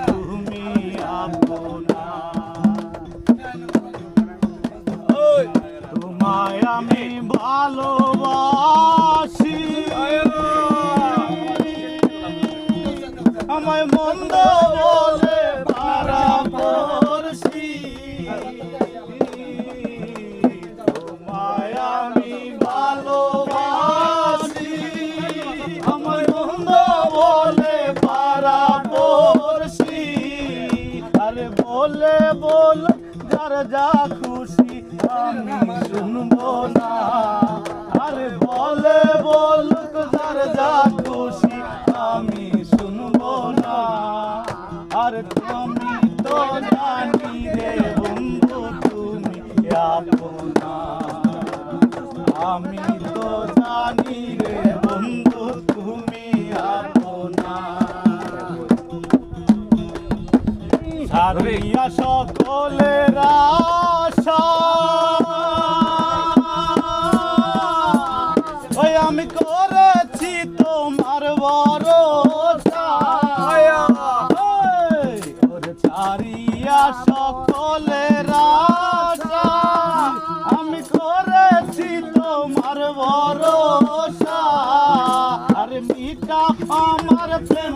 তুমি তোমায় আমি ভালোবাসি আমায় মন্দ বলে পারা পড়ছি বলে বল, যার যা খুশি আমি শুনব না। আরে বলে বল, যার যা খুশি আমি শুনব না। আর তুমি তো জানি রে বন্ধু, তুমি আপনা আমি তো জানি রে ছাড়িয়া সকলের আশা। ওই আমি করেছি তোমার ছাড়িয়া সকলের আশা। আমি করেছি তোমার ভরসা। আর মিটা আমার প্রেম